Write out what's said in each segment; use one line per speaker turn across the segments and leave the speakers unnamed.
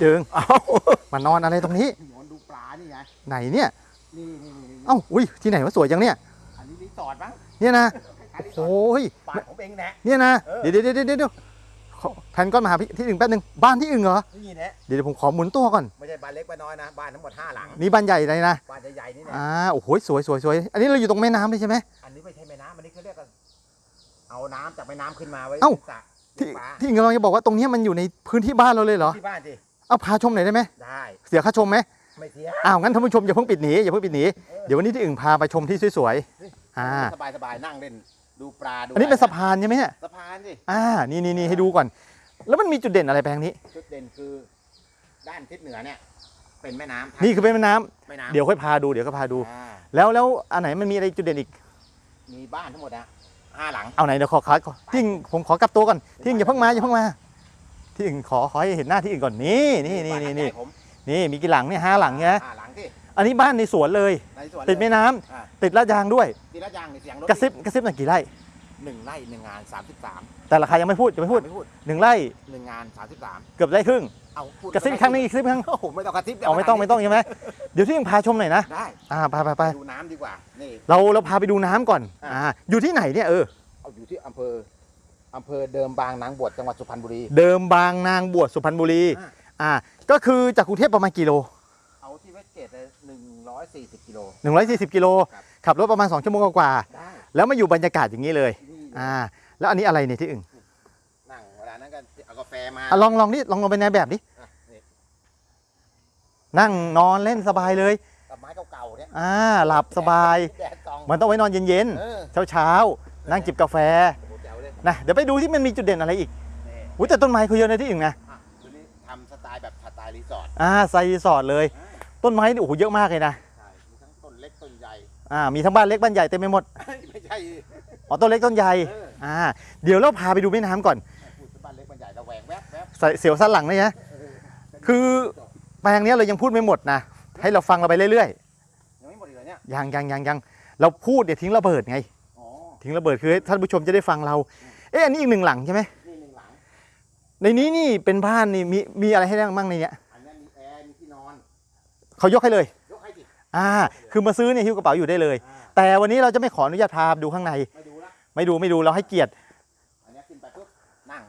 เดิง
เอ้ามา
นอนอะไรตรงนี้
นอนดูปลานี่ไง
ไหนเนี่ย
นี่นี่นี่นี่
เอ้าอุ้ยที่ไหนวะสวยจังเนี่ย
อันนี้รีสอร์ทมั้ง
เนี่ยนะ
อันนี้รีสอ
โอ้
ร์ท
ย
บ้านผมเองแหละ
เนี่ยนะ
เออ
เดี๋ยวเดี๋ยวเดี๋ยวเดี๋ยวเดี๋ยวขอแพนก้อนมาหาพี่ที่อื่นแป๊บนึงบ้านที่อื่นเหรอ
นี่แหละ
เดี๋ยวเดี๋ยวผมขอหมุนตัวก่อน
ไม่ใช่บ้านเล็กบ้านน้อยนะ บ้านทั้งหมดห้าหลัง
นี่บ้านใหญ่เลยนะ
บ้านใหญ่ๆนี่แหละ
อ่า โอ้โหสวยสวยสวยอันนี้เราอยู่ตรงแม่น้ำเลยใช่ไหม
อันนี้ไม่ใช่แม่น้ำอันนี้เขาเรียกว่าเอาน้ำจากแม่น้ำขึ้นมาไว้
เอ้า
สระ
ที่
เลี้ยงปลา
ที่อื่นกำลังจะบอกว่าตรงเนี้ยมันอยู่ในพื้นที่บ้านเราเลยเหรอ
ที่บ้านสิ
เอาพาชมหน่อยได้ไหม
ได้
เสียค่าชมไหม
ไม่เสีย
อ้าวงั้นท่านผู้ชมอย่าเพิ่งปิดหนีอย่าเพิ่งปิดหนีเดี๋ยววันนี้ที่อื่นพาไปชมที่สวยๆอ่า
สบายสบายๆนั่งเล่นดูปลาดู
อันนี้เป็นสะพานใช่ไหมเนี่ย
สะพานสิ
อ่านี่นี่นี่ให้ดูก่อน แล้วมันมีจุดเด่นอะไรแปลงนี้
จุดเด่นคือด้านทิศเหนือเนี่ยเป็นแม่น้ำ
นี่คือเป็นแม่น้ำ
แม่น้ำ
เดี๋ยวค่อยพาดูเดี๋ยวก็พาดู
อ่า
แล้วแล้วอันไหนมันมีอะไรจุดเด่นอีก
มีบ้านทั้งหมดนะห้าหลัง
เอาไหนเดี๋ยวขอขอขอที่อื่นผมขอกลับตัวก่อนที่อื่นอย่าเพิ่งมาอย่าเพิ่งมา ที่อื่นขอขอให้เห็นหน้าที่อื่นก่อนนี่นี่นี่นี่นี่
บ้าหลังใหญ่ผม
นี่มีกี่หลังเนี่ยห้าหลังเนี่ย
ห้าหลังที่
อันนี้บ้านในสวนเลย
ในสวน
ติดแม่น้ำ
อ่า
ติดลาดยางด้วย
ทีละอย่างในเสียงรถ
กระซิบกระซิบหน่อยกี่ไร่
หนึ่งไร่หนึ่งงานสามสิบสาม
แต่ราคายังไม่พูดยังไม่พูด
ไม่พูด
หนึ่งไร่
หนึ่งงานสามสิบสาม
เกือบไร่ครึ่ง
เอาพูด
กระซิบอีกครั้งหนึงอีกกระซิบอีกครั้ง
โอ้โหไม่ต้องกระซิบ
เอาไม่ต้องไม่ต้องใช่ไหมเดี๋ยวที่อื่นพาชมหน่อยนะ
ได้
อ่าไปไปไป
ดูน้ำดีกว่านี่
เราเราพาไปดูน้ำก่อน
อ่า
อ่าอยู่ที่ไหนเนี่ยเออ
เอาอยู่ที่อำเภอ อำเภอเดิมบางนางบวชจังหวัดสุพรรณบุรี
เดิมบางนางบวชสุพรรณบุรี
อ่า
อ่า ก็คือจากกรุงเทพประมาณกี่โล
เอาที่เวสเกตเลยหนึ่งร้อยสี่สิบกิโล
140 กิโล
ครับ
ขับรถประมาณ 2 ชั่วโมงกว่า
ได้
ๆแล้วมาอยู่บรรยากาศอย่างนี้เลย
ที่นี่
อ่า แล้วอันนี้อะไรเนี่ยที่อื่น
นั่งเวลานั้นก็เอากาแฟมา
อะลองลองนี่ลองลองเป็นในแบบนี้
อะนี่
นั่งนอนเล่นสบายเลย
กับไม้เก่าๆเนี่ย
อ่า หลับสบาย
แดดส่อง
มันต้องไว้นอนเย็น
เออ
ๆ เช้าๆ นั่งจิบกาแฟ นะเดี๋ยวไปดูที่มันมีจุดเด่นอะไรอีก
นี่
อุ้ยแต่ต้นไม้เขาเยอะนะที่อื่นนะ
อะตัวนี้ทำสไตล์แบบสไตล์รีสอร์ท
อ่าไซรีสอร์ทเลย
อ่า
ต้นไม้นี่โอ้โหเยอะมากเลยนะ
ใช่มีทั้งต้นเล็กต้นใหญ่
อ่ามีทั้งบ้านเล็กบ้านใหญ่เต็มไปหมด
ไม่ใช่
อ๋อต้นเล็กต้นใหญ่
เออ
อ่าเดี๋ยวเราพาไปดูแม่น้ำก่อน
พูดถึงบ้านเล็กบ้านใหญ่ระแวงแวบแวบ
ใส่เสียวสั้นหลังเลยนะ
เออ
คือแปลงเนี้ยเรายังพูดไม่หมดนะให้เราฟังเราไปเรื่อย
ยังไม่หมดอีกเหรอเนี่ย
ๆยังยังยังยังเราพูดเดี๋ยวทิ้งระเบิดไง
อ๋อ
ทิ้งระเบิดคือให้ท่านผู้ชมจะได้ฟังเรา เอ๊ะอันนี้อีกหนึ่งหลังใช่ไหม
นี่หนึ่งหลัง
ในนี้นี่เป็นบ้านนี่มีมีอะไรให้ได้บ้างในเนี้ย
อันนั้นมีแอร์มีที่นอน
เขายกให้เลย
ยกให้สิ
อ่า คือมาซื้อเนี่ยหิ้วกระเป๋าอยู่ได้เลย
อ่า
แต่วันนี้เราจะไม่ขออนุญาตพาดูข้างใน
ไม่ดูละ
ไม่ดูไม่ดูเราให้เกียรติ
อันนี้ขึ้นไปปุ๊บนั่ง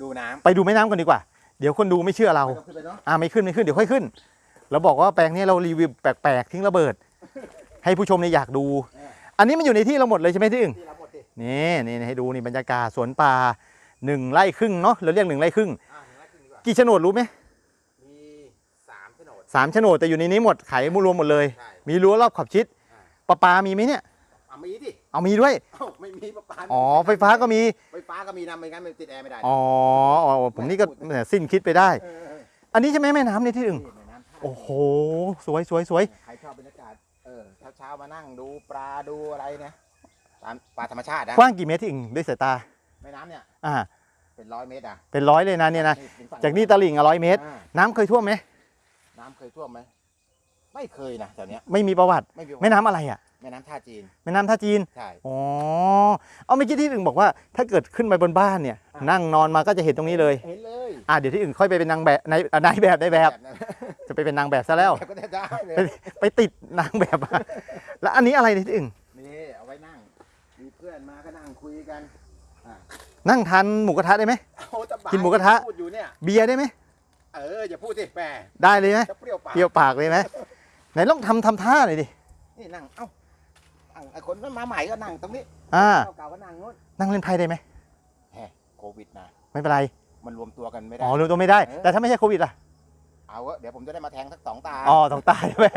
ดูน้ำ
ไปดูแม่น้ำกันดีกว่า เดี๋ยวคนดูไม่เชื่อเรา
ไม่ต้องขึ้นไปเนาะ
อ่าไม่ขึ้นไม่ขึ้นเดี๋ยวค่อยขึ้น เราบอกว่าแปลงเนี้เรารีวิวแปลกๆทิ้งระเบิด ให้ผู้ชมเนี่ยอยากดู อันนี้มันอยู่ในที่เราหมดเลยใช่ไหมที่อื่น
ที่เราหมดสิ
นี่นี่ให้ดูนี่บรรยากาศสวนป่าหนึ่งไร่ครึ่งเนาะเราเรียกหนึ่งไร่ครึ่ง
อ่าหนึ่งไร่ครึ่งดีกว่า
กี่โฉนดรู้ไหม
มีสามโฉนด
สามโฉนดแต่อยู่ในนี้หมดขายมูลรวมหมดเลย
ใช่
มีรั้วรอบขอบชิดประปามีไหมเนี่ย
อะมีดิ
เอามีด้วย
เอ้าไม่มีประปา
อ๋อไฟฟ้าก็มี
ไฟฟ้าก็มีนะไม่งั้นมันติดแอร์ไม่ได้
อ๋ออ๋อผมนี่ก็แหม่สิ้นคิดไปได้
เออเออ
อันนี้ใช่ไหมแม่น้ำเนี่ยที่อื่น
นี่แม่น้ำท่า
โอ้โห สวยสวยสวย
ใครชอบบรรยากาศเออเช้าเช้าๆมานั่งดูปลาดูอะไรเนี่ ยตามปลาธรรมชาตินะ
กว้างกี่เมตรที่อื่นด้วยสายตา
แม่น้ำเนี่ย
อ่า
เป็นร้อยเมตรอะ
เป็นร้อยเลยนะเนี่ยนะ
ถึงฝั่ง
จากนี่ตลิ่งอะร้อยเมตร
อ่า
น้ำเคยท่วมไหม
น้ำเคยท่วมไหมไม่เคยนะแถวเนี้ย
ไม่มีประวัติ
ไม่มี
แม่น้ำอะไรอะ
แม่น้ำท่าจีน
แม่น้ำท่าจีน
ใช่
อ๋อเอาเมื่อกี้ที่อื่นบอกว่า ถ้าเกิดขึ้นไปบนบ้านเนี่ย
อะ
นั่งนอนมาก็จะเห็นตรงนี้เลย
เห็นเลย
อะเดี๋ยวที่อื่นค่อยไปเป็นนางแบบในอะนายแบบในแบบ
นั้น
จะไปเป็นนางแบบซะแล้ว
ก็ได้ได้เลย
ไปติดนางแบบมาแล้วอันนี้อะไรเนี่ยที่อื่น
นี่เอาไว้นั่ง มีเพื่อนมาก็นั่งคุยกันอะ
นั่งทานหมูกระทะได้ไหม
เอาสบาย
กินหมูกระทะ
พูดอยู่เนี่ย
เบียร์ได้ไหม
เอออย่าพูดสิแหม
ได้เลยไหม
จะเปรี้ยวปาก
เปรี้ยวปากเลยไหมไหนลองทำทำท่าหน่อยดิ
นี่นั่ง เอ้านั่งไอ้คนมาใหม่ก็นั่งตรงนี้
อ่า
เก่าๆก็นั่งนู้น
นั่งเล่นไพ่ได้ไหม
แหมโควิดนะ
ไม่เป็นไร
มันรวมตัวกันไม่ได้
อ๋อรู้ตัวไม่ได้
เออ
แต่ถ้าไม่ใช่โควิดล่ะ
เอาเถอะเดี๋ยวผมจะได้มาแทงสักสองตา
อ๋อต้องตายใช่ไหม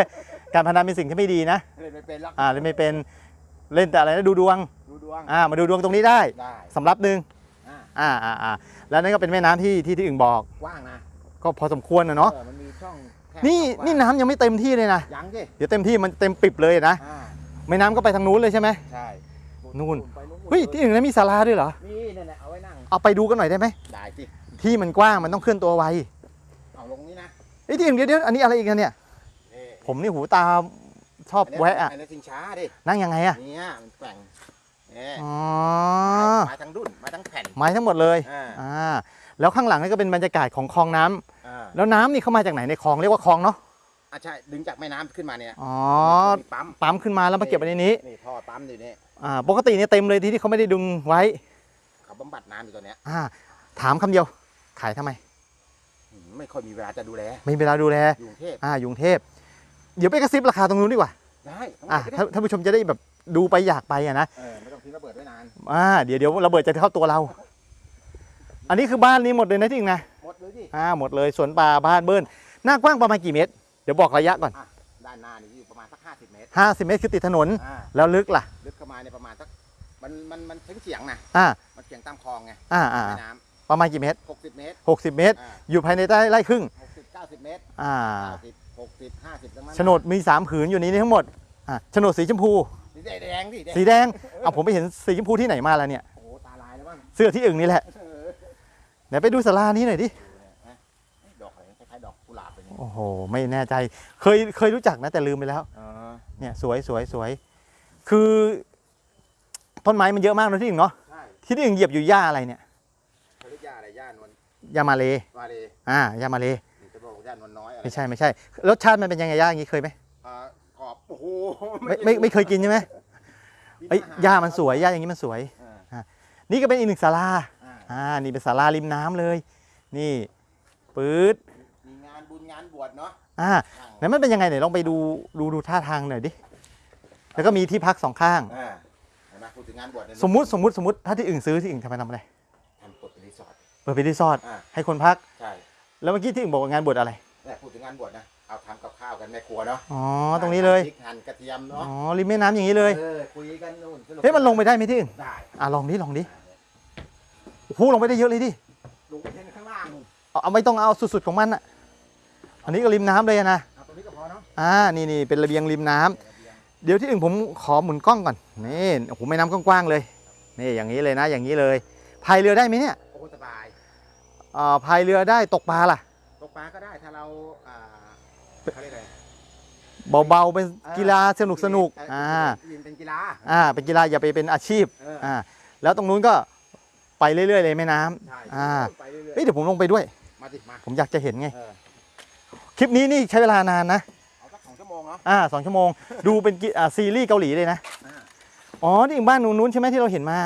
การพนันเป็นสิ่งที่ไม่ดีนะ
เล่นไม่เป็นหรอก
อ่าเล่นไม่เป็น เล่นแต่อะไรนะดูดวง
ดูด วง
อ่ามาดูดวงตรงนี้ได้
ได้
สำรับหนึ่ง
อ่า
อ่าอ่าอ่าแล้วนั่นก็เป็นแม่น้ำที่ที่ที่อึ่งบอก
กว้างนะ
ก็พอสมควรนะเนาะ
ออมันมีช่องแคบ
นี่
ช่องกว้าง
นี่น้ำยังไม่เต็มที่เลยนะ
ยังดิ
เดี๋ยวเต็มที่มันเต็มปิบเลยนะ
อ่า
แม่น้ำก็ไปทางนู้นเลยใช่ไหม
ใช่
นู่น
ไปนู่น
เฮ้ยที่อื่นแล้วมีศาลาด้วยเหรอ
นี่เนี่ยเนี่ยเอาไว้นั่ง
เอาไปดูกันหน่อยได้ไหม
ได้สิ
ที่มันกว้างมันต้องเคลื่อนตัวไว
เอาลงนี้นะ
เอ้ยที่อื่นเดี๋ยวเดี๋ยวอันนี้อะไรอีกอะเนี่ย
นี่
ผมนี่หูตาชอบแวะอะ
อันนี้ชิงช้าดิ
นั่งยังไงอะ
เนี่ยมันแกว่งนี่
อ๋อ
ไม้ทั้งดุนไม้ทั้งแผ่น
ไม้ทั้งหมดเลย
อ่า
อ่าแล้วข้างหลังนี่ก็เป็นบรรยากาศของคลองน้ำ
อ่าอ่า
แล้วน้ำนี่เข้ามาจากไหนในคลองเรียกว่าคลองเนาะ
อะใช่ดึงจากแม่น้ำขึ้นมาเนี่ย
อ๋อ
มีปั๊ม
ปั๊มขึ้นมาแล้วมาเก็บไว้ในนี้
นี่ท่อปั๊มอยู่นี่
อ่าปกติเนี่ยเต็มเลยที่ที่เขาไม่ได้ดึงไว้
เขาบำบัดน้ำอยู่ตัวเนี้ย
อ่าถามคำเดียว ขายทำไม
อืมไม่ค่อยมีเวลาจะดูแล
ไม่มีเวลาดูแล
อยู่กรุงเทพ
อ่าอยู่กรุงเทพเดี๋ยวไปกระซิบราคาตรงนู้นดีกว่า
ได้ทั้งหม
อ่า
ดก็ได้
ถ้าท่านผู้ชมจะได้แบบ ดูไปอยากไปอะนะ
เออไม่ต้องทิ้งระเบิดไว้นาน
อ่าเดี๋ยวเดี๋ยวระเบิดจะเข้าตัวเรา อันนี้คือบ้านนี้หมดเลยนะที่จริงนะ
หมดเลยดิ
อ่าหมดเลยสวนป่าบ้านเบิ้ลหน้ากว้างประมาณกี่เมตร เดี๋ยวบอกระยะก่อน
ด้านหน้านี่อยู่ประมาณสัก50เมตร
50เมตรคือติดถนน
อ่า
แล้วลึกล่ะ
ลึกเข้ามาเนี่ยประมาณสักมันมันมันถึงเฉียงนะ
อ่า
มันเฉียงตามคลองไง
อ่าอ่า
แม่น้
ประมาณกี่เมตรำ
60เมตร
60เมตร
อ่า
อยู่ภายในใต้ไร่ครึ่ง
60 90เมตร
อ่า
90 60 50ประมาณ
โฉนดมี3ผืนอยู่ในนี้ทั้งหมดอ่าโฉนดสีชมพู
สีแดงดิแดง
สีแดงเอาผมไปเห็นสีชมพูที่ไหนมาแล้วเนี่ย
โอ้โหตาลายแล้วบ้าง
เสื้อที่อึ่งนี่แหละ
เออ
ไหนไปดูศาลานี้หน่อยดิ
ดูเนี่ยนะดอกอะไรคล้ายๆดอกกุหลาบเลยเนี่ย
โอ้โหไม่แน่ใจ เคยเคยรู้จักนะแต่ลืมไปแล้ว
อ๋อ
เนี่ยสวยสวยสวยคือต้นไม้มันเยอะมากนะที่อึ่งเนาะ
ใช่
ที่ที่อึ่งเหยียบอยู่หญ้าอะไรเนี่ย
เขาเรียกย่าอะไรย่านวล
ยามาเล
มาเลย
อ่ายามาเล
นี่จะบอกว่าย่านวลน้อยอะไร
ไม่ใช่ไม่ใช่รสชาติมันเป็นยังไงย่าอย่างนี้เคยไหม
อ่ากรอบ โอ้โห
ไม่ไม่ไม่เคยกินใช่ไหม
กิน
เอ้ย
อหร
หญ้ามันสวยหญ้าอย่างนี้มันสวย
อ่า
นี่ก็เป็นอีกหนึ่งศาลา
อ่า
อ่านี่เป็นศาลาริมน้ำเลย นี่ปื๊ด
มีงานบุญงานบวชเนาะ
อ่า
นั่ง
ไหนมันเป็นยังไงไหนลองไปดูดูดูท่าทางหน่อยดิแล้วก็มีที่พักสองข้าง
อ่าเห็นไหมพูดถึงงานบวชเนี่ย
สมมุติสมมุติสมมติถ้าที่อื่นซื้อที่อื่นทำไมทำอะไร
ทำกฎเป็นรีสอร์ท
เปิดเป็นรีสอร์ท
อ่า
ให้คนพัก
ใช่
แล้วเมื่อกี้ที่อื่นบอกว่างานบวชอะไร
เนี่ยพูดถึงงานบวชนะเอาทำ กับข้าวกันแม่ครัวเนาะ
อ๋อตรงนี้เลย
พริกหั่นกระเทียมเนาะ
อ๋อริมแม่น้ำอย่างนี้เลย
เออคุยกันนู่นสก
เฮ้ยมันลงไปได้ไหมที่อื่น
ได้
อะลองดิลองดิโอ้โหลงไปได้เยอะเลยดิ
ลงไปเห็นข้างล่างนู่น
เอาเอาไม่ต้องเอาสุดๆของมันอะอันนี้ก็ริมน้ำเลยอะนะ
เอาตรงนี้ก็พอเนาะ
อ่านี่นี่เป็นระเบียงริมน้ำ
เดี๋ยวระเบียง
เดี๋ยวที่อื่นผมขอหมุนกล้องก่อนนี่โอ้โหแม่น้ำกว้างๆเลยนี่อย่างนี้เลยนะ อย่างนี้เลยพายเรือได้ไหมเนี่ย
โอ้สบาย
อ่าพายเรือได้ตกปลาล่ะ
ตกปลาก็ได้ถ้าเราอ่าเขาเรียกอะไร
เบาๆเป็นกีฬาสนุกสนุกๆ
เอ่าเป็นกีฬา
อ่าเป็นกีฬาอย่าไปเป็นอาชีพ
เออ
อ่าแล้วตรงนู้นก็ไปเรื่อยๆเลยแม่น้ำ
ใช่
อ่า
ไปเรื่อย
เฮ้ยเดี๋ยวผมลงไปด้วย
ๆมาสิมา
ผมอยากจะเห็นไง
เออ
คลิปนี้นี่ใช้เวลานานนะ
เอาสักสองชั่วโมงเนาะ
อ่าสองชั่วโมงดูเป็นกิอ่าซีรีส์เกาหลีเลยนะ
อ่า
อ๋อนี่บ้านนู้นๆใช่ไหมที่เราเห็นมา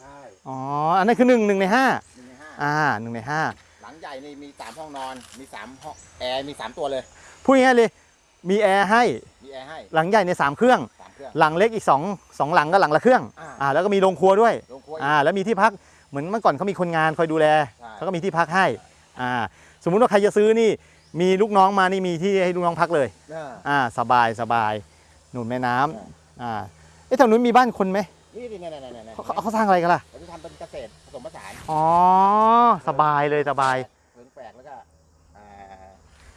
ใช่
อ๋ออันนั้นคือหนึ่งหนึ่งในห้า
หนึ่งในห้า
อ่าหนึ่งในห้า
หลังใหญ่นี่มีสามห้องนอนมีสามห้องแอร์มีสามตัวเลย
พูดง่ายๆเลย มีแอร์ให้
มีแอร์ให้
หลังใหญ่ในสามเครื่อง
สามเครื่อง
หลังเล็กอีกสองสองหลังก็หลังละเครื่อง
อ่า
อ่าแล้วก็มีโรงครัวด้วย
โรงครัวอีก
อ่าแล้วมีที่พักเหมือนเมื่อก่อนเขามีคนงานคอยดูแล
ใช่
เขาก็มีที่พักให้อ่าสมมุติว่าใครจะซื้อนี่มีลูกน้องมานี่มีที่ให้ลูกน้องพักเลย
เออ
อ่าสบายสบายหนุนแม่น้ำอ่าเอ๊ะแถวนู้นมีบ้านคนไหม
นี่นี่นี่นี่นี่นี่
เขาเขาเขาสร้างอะไรกันล่ะ
เราจะทำเป็นเกษตรผสมผสาน
อ๋อ สบายเลยสบาย
เพิงแปลกแล้วก็อ่า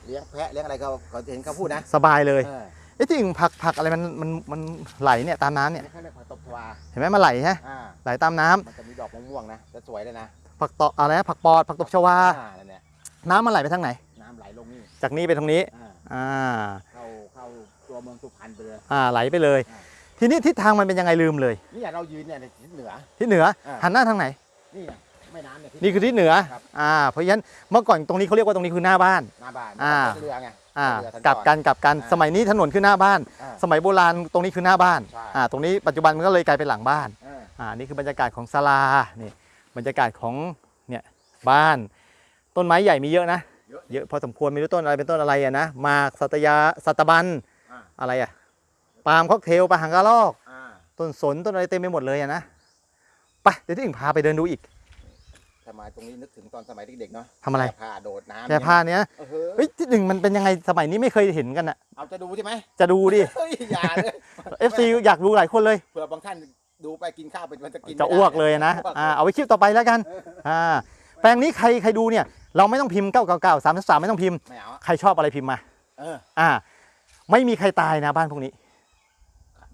เลี้ยงแพะเลี้ยงอะไรเขาเขาเห็นเขาพูดนะ
สบายเลย
เออ
เอ๊ะที่อื่นผักผักอะไรมันมันมันไหลเนี่ยตามน้ำเนี่ย
นี่เขาเรียกผักตบชวา
เห็นไหมมันไหลฮะ
อ่า
ไหลตามน้ำ
มันจะมีดอกมะม่วงนะจะสวยเลยนะ
ผักตออะไรนะผักปอดผักตบชวา
อ่านั่นแหละ
น้ำมันไหลไปทางไหน
น้ำไหลลงนี่
จากนี้ไปทางนี้
อ่า
อ่า
เข้าเข้าตัวเมืองสุพรรณไปเลย
อ่าไหลไปเลย
อ่า
ทีนี้ทิศทางมันเป็นยังไงลืมเลย
นี่เรายืนเนี่ยในทิศเหนือ
ทิศเหนือ
อ่า
หันหน้าทางไหน
นี่นะแม่ น้ำเนี่ยทิศ
นี่คือทิศเหนือ
ครับ
อ่าเพราะฉะนั้นเมื่อก่อนตรงนี้เขาเรียกว่าตรงนี้คือหน้าบ้าน
หน้าบ้าน
อ่า
เรือไง
อ่า
เรือสัญจร
กลับกันกลับกัน
อ่า
สมัยนี้ถนนคือหน้าบ้าน
อ่า
สมัยโบราณตรงนี้คือหน้าบ้าน
ใช่
อ่าตรงนี้ปัจจุบันมันก็เลยกลายเป็นหลังบ้าน
เออ
อ่านี่คือบรรยากาศของศาลานี่บรรยากาศของเนี่ยบ้าน ต้นไม้ใหญ่มีเยอะนะ
เยอะ
เยอะพอสมควรไม่รู้ต้นอะไรเป็นต้นอะไรอะนะหมากสัตยาสัตบัน
อ่า
อะไรอะปาล์มค็อกเทลปลาหางกระรอก
อ่า
ต้นสนต้นอะไรเต็มไปหมดเลยอะนะไปเดี๋ยวที่อื่นพาไปเดินดูอีก
ทำไมตรงนี้นึกถึงตอนสมัยเด็กๆเนาะ
ทำอะไร
แพผ้าโดดน้ำ
แค่ผ้าเนี้ย
เออ
เฮ้ยที่หนึ่งมันเป็นยังไงสมัยนี้ไม่เคยเห็นกันอะ
เอาจะดูใช่ไหม
จะดูดิ
เฮ้ยอย่าเลย
FC อยากดูหลายคนเลย
เผื่อบางท่านดูไปกินข้าวไปมันจะกิน
จะ
ไม่ได้
อ้วกเลยนะ
อ้วก
อ่าเอาไว้คลิปต่อไปแล้วกันอ่าแปลงนี้ใครใครดูเนี่ยเราไม่ต้องพิมพ์9 9 9 3 3ไม่ต้องพิมพ์
ไม่เอาอะ
ใครชอบอะไรพิมพ์มา
เออ
อ่าไม่มีใครตายนะบ้านพวกนี้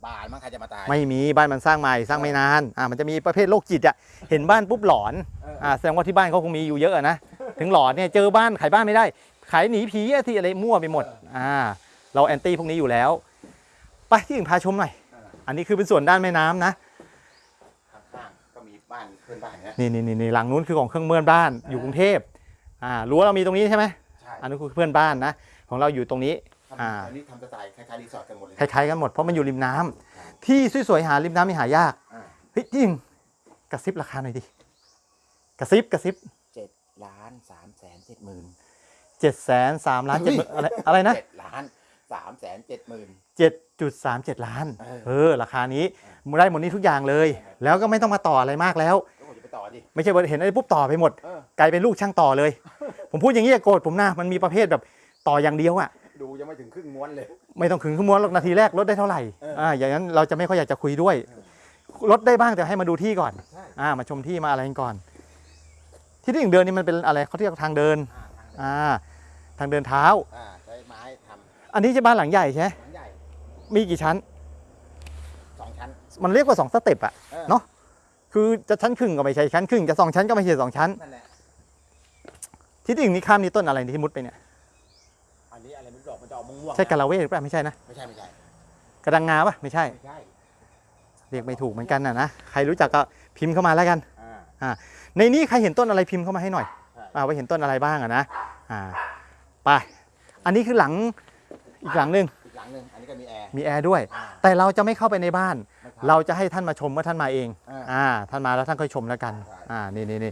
บานมั้งใครจะมาตาย
ไม่มีบ้านมันสร้างใหม่สร้างไม่นานอ่ามันจะมีประเภทโรคจิตอะเห็นบ้านปุ๊บหลอน
เออ
อ่าแสดงว่าที่บ้านเขาคงมีอยู่เยอะอะนะ ถึงหลอนเนี่ยเจอบ้านขายบ้านไม่ได้ ขายหนีผีอะที่อะไรมั่วไปหมดอ่าเราแอนตี้พวกนี้อยู่แล้ว ไปที่อื่นพาชมหน่อย
เออ
อันนี้คือเป็นส่วนด้านแม่น้ำนะ
ข้างๆก็มีบ้านเพื่อนบ้านนะ
นี่นี่นี่นี่หลังนู้นคือของเครื่องเมืองบ้านอยู่กรุงเทพอ่ารั้วเรามีตรงนี้ใช่ไหม
ใช่
อันนี้คือเพื่อนบ้านนะ ของเราอยู่ตรงนี้
ทำ
อ่า
อันนี้ทำสไตล์คล้ายๆรีสอร์ทกันหมดเลย
คล้ายๆกันหมดเพราะมันอยู่ริมน้ำที่สวยๆหาริมน้ำนี่หายาก
อ่า
เฮ้ยจริงกระซิบราคาหน่อยดิ กระซิบกระซิบ
เจ็ดล้านสามแสนเจ็ดหมื่น
เจ็ดแสนสามล้านเจ็ดอะไรอะไรนะ
เจ็ดล้านสามแสนเจ็ดหมื่น
เจ็ดจุดสามเจ็ดล้าน
เออ
เออราคานี้ได้หมดนี้ทุกอย่างเลย แล้วก็ไม่ต้องมาต่ออะไรมากแล้ว
แล้วผมจะไปต่อดิ
ไม่ใช่ว่าเห็นอะไรปุ๊บต่อไปหมด
เออ
กลายเป็นลูกช่างต่อเลย ผมพูดอย่างนี้อย่าโกรธผมนะมันมีประเภทแบบต่ออย่างเดียวอะ
ดูยังไม่ถึงครึ่งม้วนเลย
ไม่ต้องขึงขมวนหรอกนาทีแรกลดได้เท่าไหร่
เอออ่
อ่าอย่างนั้นเราจะไม่ค่อยอยากจะคุยด้วย
เอ
ลดได้บ้างแต่ให้มาดูที่ก่อน
ใช่
อ่ามาชมที่มาอะไรกันก่อน ที่ที่ถึงเดินนี่มันเป็นอะไรเขาเรียกทางเดิน
อ่าทางเดิน
อ่าทางเดินเท้า
อ่าใช้ไม้ท
อันนี้ใช่บ้านหลังใหญ่ใช่ไหมำ
หลังใหญ่
มีกี่ชั้น
สองชั้น
มันเรียกว่าสองสเต็ปอะ
ออ
เนอะคือจะชั้นครึ่งก็ไม่ใช่ชั้นครึ่งจะสองชั้นก็ไม่ใช่สองชั้น
นั่นแหละ
ที่ที่ถึงนี้ข้ามนี้ต้นอะไรที่มุดไปเนี่ย
อันนี้อะไรมันดอกมันจะออกม่วงๆ
ใช่
นะ
กาลาเวทหรือเปล่าไม่ใช่นะ
ไม่ใช่ไม่ใช่
กระดังงาปะไม่ใช่
ไม่ใช่
เรียกไม่ถูกเหมือนกันนะนะใครรู้จักก็พิมพ์เข้ามาแล้วกัน
อ่า
ในนี้ใครเห็นต้นอะไรพิมพ์เข้ามาให้หน่อย
ใช่
อ่าว่าเห็นต้นอะไรบ้างอะนะอ่าไปอันนี้คือหลังอีกหลังหนึ่ง
อีกหลังหนึ่งอันนี้ก็มีแอร์
มีแอร์ด้วย
อ่า
แต่เราจะไม่เข้าไปในบ้าน
ไม่คบ
เราจะให้ท่านมาชมว่าท่านมาเอง
อ่า
อ่าท่านมาแล้วท่านค่อยชมแล้วกัน
ใช่
อ่านี่นี่นี่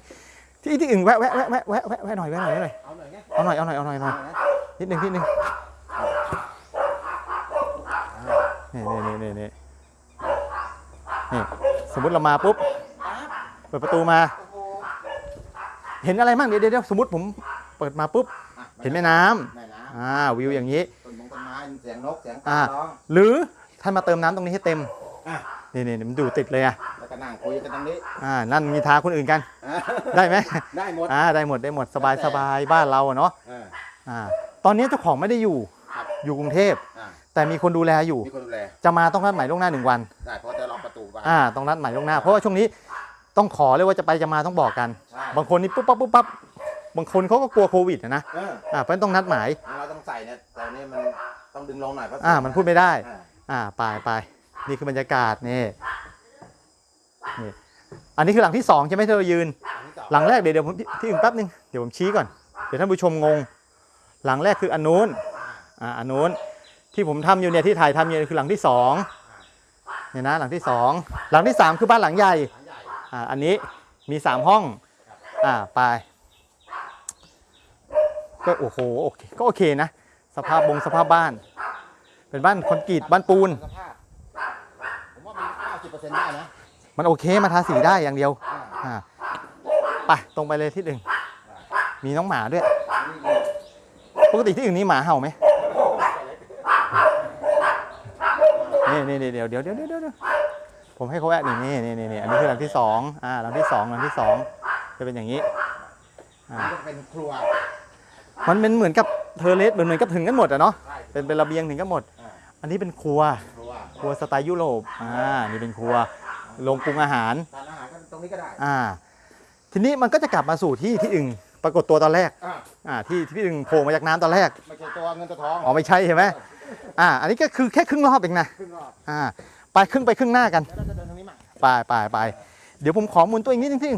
ที่ที่อื่นแวะแวะแวะแวะแวะแวะแวะหน่อยแวะหน่อยแวะหน่อย
เอาหน่อยไง
เอาหน่อยเอาหน่อยเอาหน่อยเอาหน่อย
เอานะ
นิดหนึ่งนิดหนึ่งนี่นี่นี่นี่นี่นี่สมมติเรามาปุ๊บ
ปั๊บ
เปิดประตูมา
โอ้โห
เห็นอะไรบ้างเดี๋ยวเดี๋ยวเดี๋ยวสมมติผมเปิดมาปุ๊บ
อะ
เห็นแม่น้ำ
แม่น้
อ่าวิวอย่างนี้ำ
ต้นมงต้นไม้เสียงนกเสียง
อ่า
ปลาร้อง
หรือท่านมาเติมน้ำตรงนี้ให้เต็ม
อะ
นี่นี่มันดูติดเลยอะ
แล้วก็นั่งคุยกันตรงนี้
อ่านั่นมีท้าคนอื่นกัน
อะ
ได้ไหม
ได้หมด
อ่าได้หมดได้หมดสบายสบายบ้านเราอะเนาะ
อ่า
อ่าตอนนี้เจ้าของไม่ได้อยู่
ครับ
อยู่กรุงเทพ
อ่า
แต่มีคนดูแลอยู่
มีคนดูแล
จะมาต้องนัดหมายล่วงหน้าหนึ่งวัน
ได้เพราะจะล็อกประตูบ้าน
อ่าต้องนัดหมายล่วงหน้าเพราะว่าช่วงนี้ ต้องขอเลยว่าจะไปจะมาต้องบอกกัน
ใช่
บางคนนี่ปุ๊บปั๊บปุ๊บปั๊บางคนเขาก็กลัวโควิดอะนะ
เออ
อ่าเพราะฉะนั้นต้องนัดหมาย
เราต้องใส่เนี่ยแต่นี่มันต้องดึงลงหน่อยเพราะ
อ่ามันพูดไม่ได้
อ่า
อ่าไปไปนี่คือบรรยากาศนี่นี่อันนี้คือหลังที่สองใช่ไหมที่เรายืน
อันที่สอง
หลังแรกเดี๋ยวเดี๋ยวผมที่อื่นแป๊บนึงเดี๋ยวผมชี้ก่อนเดี๋ยวท่านผู้ชมงง หลังแรกคืออันนู้นอ่าอันนู้นที่ผมทำอยู่เนี่ยที่ถ่ายทำอยู่เนี่ยคือหลังที่สองเนี่ยนะหลังที่สองหลังที่สามคือบ้านหลังใหญ่
หลังใหญ่
อ่าอันนี้มีสามห้องอ่าไปก็โอ้โหโอเคก็โอเคนะ สภาพบงสภาพบ้าน เป็นบ้านคอนกรีตบ้านปูน
สภาพผมว่ามันเก้าสิบเปอร์เซ็นต์ได้นะ
มันโอเคมาทาสีได้อย่างเดียว
อ่า
อ่าไปตรงไปเลยที่หนึ่งมีน้องหมาด้วย ปกติที่อื่นนี่หมาเห่าไหมนี่นี่นี่เดี๋ยวเดี๋ยวเดี๋ยวเดี๋ยวเดี๋ยว ผมให้เขาแวะนี่นี่นี่นี่นี่อันนี้คือหลังที่สองอ่าหลังที่สองหลังที่สองจะเป็นอย่างนี้
อันนี้ก็เป็นครัว
มันเป็นเหมือนกับเทอร์เลสเหมือนเหมือนกับถึงกันหมดอะเนาะ
ใช่
เป็นเป็นระเบียงถึงกันหมด
อ่า
อันนี้เป็นครัว
ครัว
ครัวสไตล์ยุโรป อ่า นี่เป็นครัวโรงปรุงอาหาร
ทานอาหารก็ตรงนี้ก็ได้
อ่า ทีนี้มันก็จะกลับมาสู่ที่ที่อึ่งปรากฏตัวตอนแรก
อ่า
อ่า ที่ที่พี่อึ่งโผล่มาจากน้ำตอนแรก
ไม่ใช่ตัวเงินตัวทอง
อ๋อไม่ใช่ใช่ไหมอ่า อันนี้ก็คือแค่ครึ่งรอบเองนะ
ครึ่งรอบ
อ่า ไปครึ่งไปครึ่งหน้ากัน
แล้วเราจะเดินทางนี้มา
ไปไปไปเดี๋ยวผมขอหมุนตัวอีกนิดนึงที่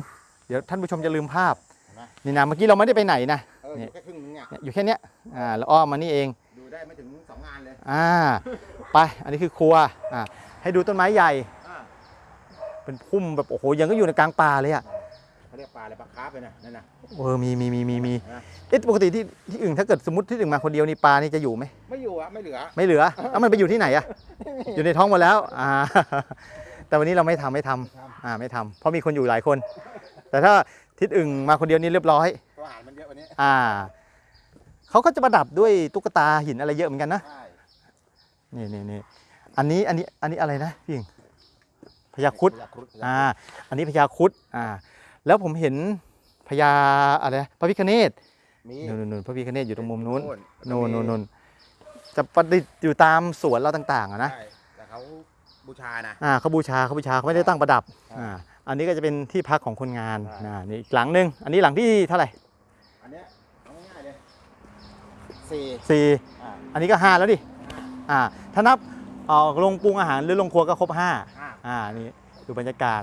เดี๋ยวท่านผู้ชมจะลืมภาพ
เห็นไหม
นี่นะเมื่อกี้เราไม่ได้ไปไหนนะ
เอออยู่แค่ครึ่งนึงเนี่ย
เนี่ยอยู่แค่เนี้ยอ่าแล้วอ้อมมานี่เอง
ดูได้ไม่ถึงสองงานเลย
อ่าไปอันนี้คือครัวอ่าให้ดูต้นไม้ใหญ่
อ่า
เป็นพุ่มแบบโอ้โหยังก็อยู่ในกลางป่าเลยอะ
เขาเรียกปลาอะไรปลาคาร์ฟเลยนะนั่นน่ะ
เออมีมีมีมีมี
นะ
เอ๊ะปกติที่ที่อื่นถ้าเกิดสมมติที่อื่นมาคนเดียวนี่ปลานี่จะอยู่ไหม
ไม่อยู่อะไม่เหลือ
ไม่เหลือแล้วมันไปอยู่ที่ไหนอะอยู่ในท้องหมดแล้วอ่า แต่วันนี้เราไม่ทำไม่ทำอ่าไม่ทำเพราะมีคนอยู่หลายคน แต่ถ้าทิศอื่นมาคนเดียวนี่เรียบร้อย
ตัวอาหารมันเยอะกวันนี้
อ่าเขาก็จะประดับด้วยตุ๊กตาหินอะไรเยอะเหมือนกันนะ
ใช่
นี่นี่นี่อันนี้อันนี้อันนี้อะไรนะพี่หญิงพญาครุด
พญาครุฑ
อ่า อันนี้พญาครุดอ่า แล้วผมเห็นพญาอะไรนะพระพิคเนต
มี
นู่นนู่นนู่นพระพิคเนตอยู่ตรงมุมนู้น
นู่
นู่นนู่นนู่นจะประดิษฐ์อยู่ตามสวนเราต่างๆอะนะ
ใช่แต่เขาบูชานะ
อ่าเขาบูชาเขาบูชาเขาไม่ได้ตั้งประดับ
ใช่
อ่าอันนี้ก็จะเป็นที่พักของคนงาน
ใช่
อ่านี่อีกหลังหนึ่งอันนี้หลังที่เท่าไหร่
อันเนี้ยเอาง่ายๆเลยสี่
สี่
อ่า
อันนี้ก็ห้าแล้วดิอ่าถ้านับเอ่อโรงปรุงอาหารหรือโรงครัวก็ครบห้า
ห้า
อ่านี่ดูบรรยากาศ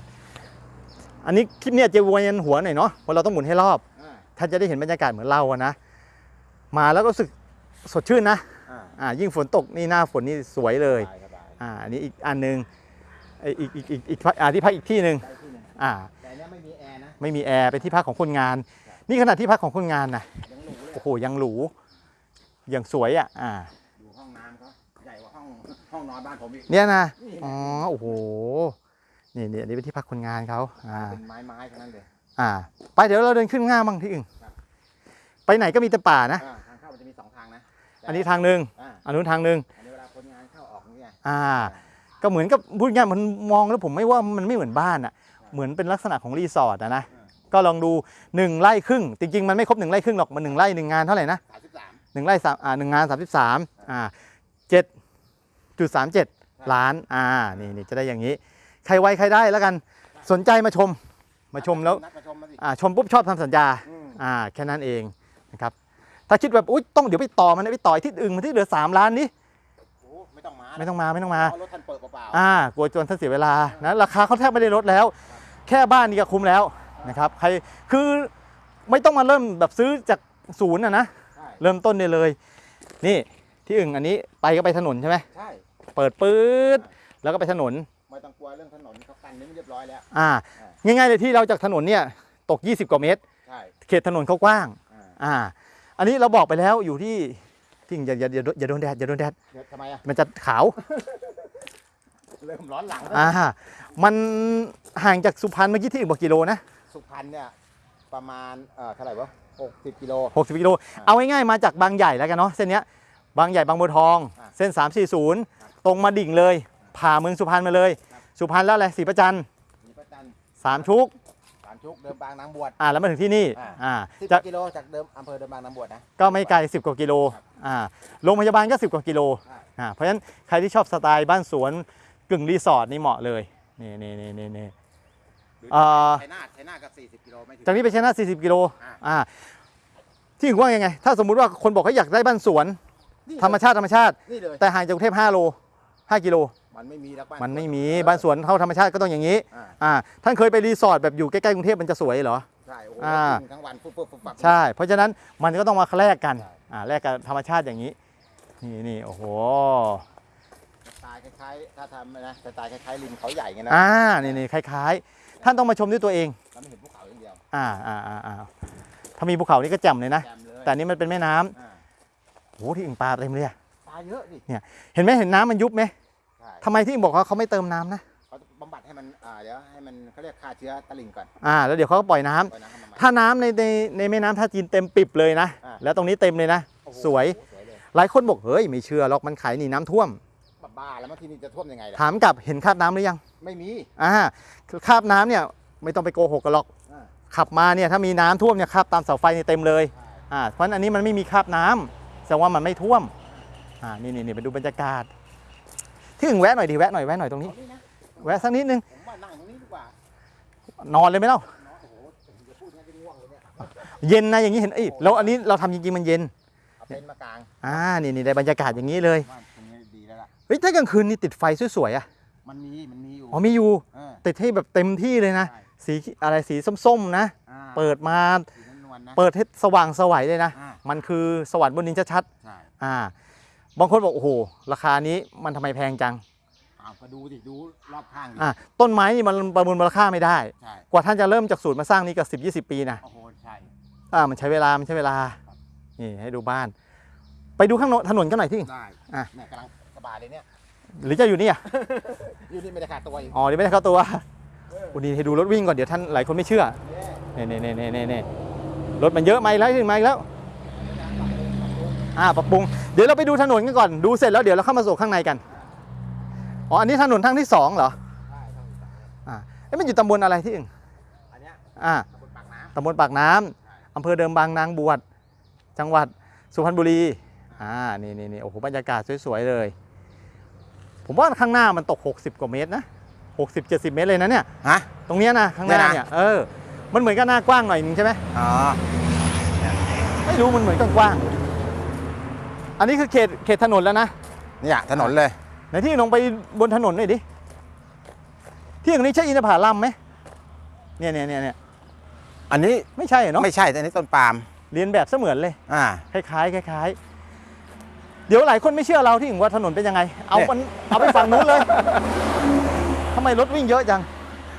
อันนี้คลิปเนี้ยจะวนหัวหน่อยเนาะเพราะเราต้องหมุนให้รอบ
อ่า
ท่านจะได้เห็นบรรยากาศเหมือนเราอะนะ มาแล้วก็รู้สึกสดชื่นนะ
อ่า
อ่ายิ่งฝนตกนี่หน้าฝนนี่สวยเลย
สบายสบาย
อ่าอันนี้อีกอันหนึงไอ้อีกอีกอีกอีกพักอ่าที่พักอีกที่หนึ่ง
ได้ที่หนึ่ง
อ่า
แต่อันเนี้ยไม่มีแอร์นะ
ไม่มีแอร์เป็นที่พักของคนงาน นี่ขนาดที่พักของคนงานนะ
ยังหรูเลย
โอ้โหยังหรูยังสวยอะอ่า
ดูห้องน้ำเขาใหญ่กว่าห้องห้องนอนบ้านผมอีก
เนี่ยนะ
นี่
อ๋อโอ้โห นี่นี่อันนี้เป็นที่พักคนงานเขาอ่า
เป็นไม้ไม้ๆทั้งนั้นเลย
อ่า ไปเดี๋ยวเราเดินขึ้นง่าบ้างที่อื่น
ครับ
ไปไหนก็มีแต่ป่านะ
อ่าทางเข้ามันจะมีสองทางนะแต่
อันนี้ทางหนึ่ง
อ่า
อันนู้นทางหนึ่ง
อันนี้เวลาคนงานเข้าออกนี่ไง
อ่า ก็เหมือนกับพูดง่ายๆมันมองแล้วผมไม่ว่ามันไม่เหมือนบ้านอะ เหมือนเป็นลักษณะของรีสอร์ทอะนะก็ลองดูหนึ่งไร่ครึ่ง จริงๆ มันไม่ครบหนึ่งไร่ครึ่งหรอกมันหนึ่งไร่หนึ่งงานเท่าไหร่นะ
สามสิบสาม
หนึ่งไร่สามอ่าหนึ่งงานสามสิบสามอ่าเจ็ดจุดสามเจ็ดล้านอ่านี่นี่จะได้อย่างนี้ ใครไวใครได้แล้วกัน สนใจมาชม มาชมแล้ว
นัดมาชมมาสิ
อ่าชมปุ๊บชอบทำสัญญา
อืม
อ่าแค่นั้นเองนะครับ ถ้าคิดแบบอุ้ยต้องเดี๋ยวไปต่อมันนะไปต่อยที่อื่นมันที่เหลือ3ล้านนี้
โอ้ไม่ต้องมา
ไม่ต้องมาไม่ต้องมา
เพราะรถท่านเปิดเปล่าๆ
อ่ากลัวจนท่านเสียเวลานะราคาเขาแทบไม่ได้ลดแล้ว แค่บ้านนี่ก็คุ้มแล้วนะครับใครคือไม่ต้องมาเริ่มแบบซื้อจากศูนย์นะนะ
ใช่
เริ่มต้นได้เลย นี่ที่อื่นอันนี้ไปก็ไปถนนใช่ไหม
ใช่
เปิดปื๊ดแล้วก็ไปถนน
ไม่ต้องกลัวเรื่องถนนเขากันนี่มันเรียบร้อยแล้ว
อ่า ง่ายๆเลยที่เราจากถนนเนี่ยตก 20 กว่าเมตร
ใช่
เขตถนนเขากว้าง
อ่า
อ่า อันนี้เราบอกไปแล้วอยู่ที่ที่อย่าอย่าอย่าอย่าโดนแดดอย่าโดนแดด
เดี๋ยวทำไมอะ
มันจะขาว
เริ่มร้อนหลังแล้ว
อ่า มันห่างจากสุพรรณเมื่อกี้ที่อื่นบอกกิโลนะ
สุพรรณเนี่ยประมาณเอ่อเท่าไหร่วะ60กิโล
60กิโลเอาง่ายๆมาจากบางใหญ่แล้วกันเนาะเส้นเนี้ยบางใหญ่บางบัวทอง
อ่า
เส้น 340 ตรงมาดิ่งเลย ผ่าเมืองสุพรรณมาเลย สุพรรณแล้วอะไรศรีประจันทร์
มีประจันทร์
สามชุก
สามชุกเดิมบางนางบวช
อ่าแล้วมาถึงที่นี่
อ่า
อ่า
สิบ
จะ
กิโลจากเดิมอำเภอเดิมบางนางบวชนะ
ก็ไม่ไกล 10 กว่ากิโล
ครับ
อ่าโรงพยาบาลก็ 10 กว่ากิโล
ใช่
อ่าเพราะฉะนั้นใครที่ชอบสไตล์บ้านสวนกึ่งรีสอร์ทนี่เหมาะเลยนี่นี่นี่นี่นี่
หรือ
อ่า
ชัยนาทชัยนาทกับ40กิโลไม่ถึง
จากนี้ไปชัยนาท40 กิโล
อ่า
อ่าที่ถึงว่ายังไง ถ้าสมมุติว่าคนบอกเขาอยากได้บ้านสวน
นี่
ธรรมชาติธรรมชาติ
นี่เลย
แต่ห่างจากกรุงเทพ5โล 5 กิโล
มันไม่มีแล้วบ้าน
มันไม่มีบ้านสวนเท่าธรรมชาติก็ต้องอย่างนี้
อ่า
อ่าท่านเคยไปรีสอร์ทแบบอยู่ใกล้ๆกรุงเทพมันจะสวยเหรอ
ใช่โอ้โห
อ่า
วิ่งทั้งวันฟุบฟุบฟุบฟับ
ใช่ เพราะฉะนั้นมันก็ต้องมาแลกกัน
ใช่
อ่าแลกกับธรรมชาติอย่างนี้ นี่นี่โอ้โห
สไตล์คล้ายๆถ้าทำนะสไตล์คล้ายๆริมเขาใหญ่ไงนะ
อ่านี่นี่คล้ายๆ ท่านต้องมาชมด้วยตัวเอง
เราไม่เห็นภูเขาอย่างเดียว
อ่าอ่าอ่าอ่าถ้ามีภูเขานี่ก็แจ่มเลยนะ
แจ่มเลย
แต่อันนี้มันเป็นแม่น้ำ
อ่า
โอ้โหที่อึ่งปลาเต็มเลยอะ
ปลาเยอะดิ
เห็นไหมเห็นน้ำมันยุบไหม
ใช่
ทำไมที่บอกว่าเขาไม่เติมน้ำนะ
เขาบำบัดให้มันอ่าเดี๋ยวให้มันเขาเรียกฆ่าเชื้อตะลิ่งก่อน
อ่า แล้วเดี๋ยวเขาก็ปล่อยน้ำ
ปล่อยน้ำเข้ามาใหม่
ถ้าน้ำในในในแม่น้ำท่าจีนเต็มปิบเลยนะ
อ่า
แล้วตรงนี้เต็มเลยนะ
โอ้โห
สวย
สวยเลย
หลายคนบอกเฮ้ยไม่เชื่อหรอกมันขายหนีน้ำท่วม
บ้าๆแล้วมาที่นี่จะท่วมยังไงล่ะ
ถามกลับเห็นคราบน้ำหรือยัง
ไม่มี
อ่าคราบน้ำเนี่ยไม่ต้องไปโกหกกันหรอก
อ่า
ขับมาเนี่ยถ้ามีน้ำท่วมเนี่ยคราบตามเสาไฟเนี่ยเต็มเลย
ใช่
อ่า เพราะฉะนั้นอันนี้มันไม่มีคราบน้ำแสดงว่ามันไม่ท่วม อ่า นี่นี่นี่ไปดูบรรยากาศ ที่ถึงแวะหน่อยดิแวะหน่อยแวะหน่อยตรงนี้
เอานี่นะ
แวะสักนิดนึง
ผมว่านั่งตรงนี้ดีกว่า
นอนเลยไหมเล่า
เนาะโอ้โหอย่าพูดงั้นจะง่วงเลยเนี่ย
เย็นนะอย่างนี้เห็นเอ้ยแล้วอันนี้เราทำจริงๆมันเย็น
เอาเต็นท์มากาง
อ่านี่นี่ได้บรรยากาศอย่างนี้เลย
ว่าตรงนี้ดีแล้วล่ะ
เฮ้ยถ้ากลางคืนนี่ติดไฟสวยๆอะ
มันมีมันมีอยู่
อ๋อมีอยู่
เออ
ติดให้แบบเต็มที่เลยนะ
ใช่
สีอะไรสีส้มๆนะ
อ่า
เปิดมา
สีนวลๆนะ
เปิดให้สว่างสวัยเลยนะ
อ่า
มันคือสวรรค์บนดินชัด
ใช่
ๆอ่า บางคนบอกโอ้โหราคานี้มันทำไมแพงจัง
เอาก็ดูดิดูรอบข้างดิ
อ่าต้นไม้นี่มันประมูลมูลค่าไม่ได้
ใช่
กว่าท่านจะเริ่มจากศูนย์มาสร้างนี่ก็สิบยี่สิบปีนะ
โอ้โหใช่
อ่ามันใช้เวลามันใช้เวลานี่ให้ดูบ้าน ไปดูข้างโน้นถนนกันหน่อยที่
ได้
อะ
เนี่ยกำลังสบายเลยเนี่ย
หรือจะอยู่นี่อะ
อยู่นี่ไม่ได้ขาดตัวอีก
อ๋อนี่ไม่ได้เข้าตัว
เออ
วันนี้ให้ดูรถวิ่งก่อนเดี๋ยวท่านหลายคนไม่เชื่อ
เนี่ย
เน่เน่เน่เน่เน่รถมันเยอะมาอีกแล้วถึงมาอีกแล้ว อ่าปรับปรุง เดี๋ยวเราไปดูถนนกันก่อน ดูเสร็จแล้วเดี๋ยวเราเข้ามาสู่ข้างในกัน อ๋อ อันนี้ถนนทางที่สองเหรอ
ใช่ต้องสั่งเลย
อ่าเอ๊ะมันอยู่ตำบลอะไรที่อื่น
อันเนี้ย
อ่า
ตำบลปากน้
ตำบลปากน้ำอำเภอเดิมบางนางบวช จังหวัดสุพรรณบุรี อ่า นี่นี่นี่โอ้โห บรรยากาศสวยๆเลย ผมว่าข้างหน้ามันตก 60 กว่าเมตรนะ 60 70 เมตรเลยนะเนี่ยำ
ฮะ
ตรงเนี้ยนะข้างหน้า
เนี่ยนะ
เนี่ย เออ มันเหมือนกับหน้ากว้างหน่อยนึงใช่ไหม
อ๋อ
ไม่รู้มันเหมือนกว้างๆ อันนี้คือเขตเขตถนนแล้วนะ
เนี่ยถนนเลย
ไหนที่ลงไปบนถนนหน่อยดิที่อย่างนี้ใช่อินทผลัมไหมเนี่ยเนี่ยเนี่ยเนี่ย
อันนี้
ไม่ใช่เนาะ
ไม่ใช่แต่อันนี้ต้นปาล์ม
เรียนแบบเสมือนเลย
อ่า
คล้ายๆคล้ายๆเดี๋ยวหลายคนไม่เชื่อเราที่ถึงว่าถนนเป็นยังไง เอา
เนี่ย
มันเอาไปฝั่งนู้นเลยทำไมรถวิ่งเยอะจัง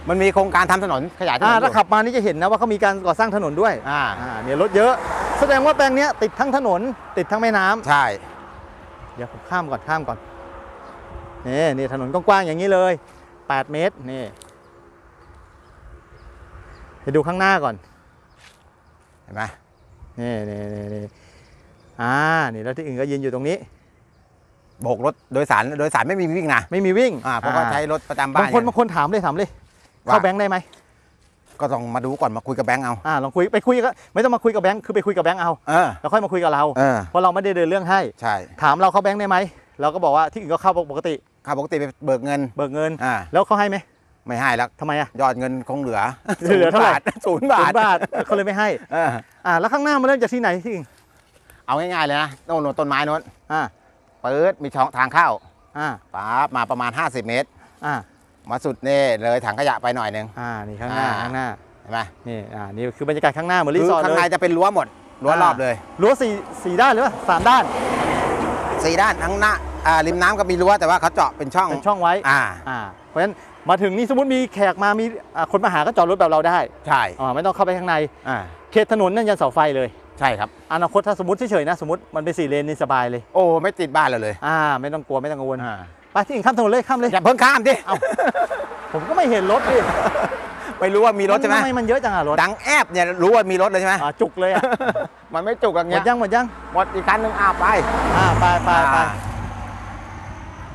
มันมีโครงการทำถนนขยายถนน
อ่า
อยู่
ถ้าขับมานี่จะเห็นนะว่าเขามีการก่อสร้างถนนด้วย
อ่า
อ่าเนี่ยรถเยอะ แสดงว่าแปลงเนี้ยติดทั้งถนนติดทั้งแม่น้ำ
ใช่
เดี๋ยวผมข้ามก่อนข้ามก่อนนี่นี่ถนนกว้างๆอย่างนี้เลย 8 เมตรนี่ไปดูข้างหน้าก่อน
เห็นไหม
นี่นี่นี่นี่อ่านี่แล้วที่อื่นก็ยืนอยู่ตรงนี้
โบกรถโดยสารโดยสารไม่มีวิ่งนะ
ไม่มีวิ่ง
อ่าเพราะเขาใช้รถประจำบ้า
บานงคน
ไง
บางคนถามเลยถามเลย
ว่า
เข้าแบงค์ได้ไหม
ก็ต้องมาดูก่อนมาคุยกับแบงค์เอา
อ่าลองคุยไปคุยก็ไม่ต้องมาคุยกับแบงค์คือไปคุยกับแบงค์เอา
เออ
แล้วค่อยมาคุยกับเรา
เออ
เพราะเราไม่ได้เดินเรื่องให้
ใช่
ถามเราเข้าแบงค์ได้ไหมเราก็บอกว่าที่อื่นก็เข้าปกติ
ค่าปกติไปเบิกเงิน
เบิกเงิน
อ่า
แล้วเขาให้ไหม
ไม่ให้แล้ว
ทำไมอะ
ยอดเงินคงเหลือ
เหลือเท่าไหร่
ศูนย์บาท
ศูนย์บาทเขาเลยไม่ให้
เออ
อ่าแล้วข้างหน้ามันเริ่มจากที่ไหนที่อื่น
เอาง่ายๆเลยนะโน่นโน่นต้นไม้โน้น
อ่า
เปิดมีช่องทางเข้า
อ่า
ปั๊บมาประมาณ 50 เมตร
อ่า
มาสุดนี่เลยถังขยะไปหน่อยหนึง
อ่านี่ข้างหน้า
อ่า
ข้างหน้า
เห็นไหม
นี่อ่านี่คือบรรยากาศข้างหน้าเหมือนรี
คือ
สอร์ท
ข้าง
เล
ใน
ย
จะเป็นรั้วหมดรั้วรอบเลย
รั้วสี่สี่ด้านหรือว่าสามด้าน
สี่ด้านทั้งหน้าอ่าริมน้ำก็มีรั้วแต่ว่าเขาเจาะเป็นช่อง
เป็นช่องไว้
อ่า
อ่าเพราะฉะนั้นมาถึงนี่สมมติมีแขกมามีอ่าคนมาหาก็จอดรถแบบเราได้
ใช่
อ่าไม่ต้องเข้าไปข้างใน
อ่า
เขตถนนนั่นยันเสาไฟเลย
ใช่ครับ
อนาคตถ้าสมมติเฉยๆนะสมมติมันเป็นสี่เลนนี่สบายเลย
โอ้ไม่ติดบ้านเราเลย
อ่า ไม่ต้องกลัวไม่ต้องกังวล
อ่า
ไปที่อื่นข้ามถนนเลยข้ามเลย
อย่าเพิ่งข้ามดิ
เอ้า ผมก็ไม่เห็นรถดิ
ไม่รู้ว่ามีรถใช่ไหม
ทำไมมันเยอะจังอะรถ
ดังแอบเนี่ยรู้ว่ามีรถเลยใช่ไหม
อ่าจุกเลยอะ
มันไม่จุกอย่าง
หม
เงี้
ด
ย
ยังหมดยัง
หมดอีกคันหนึ่งอ้าวไป
อ่าไปไปไป
อ่า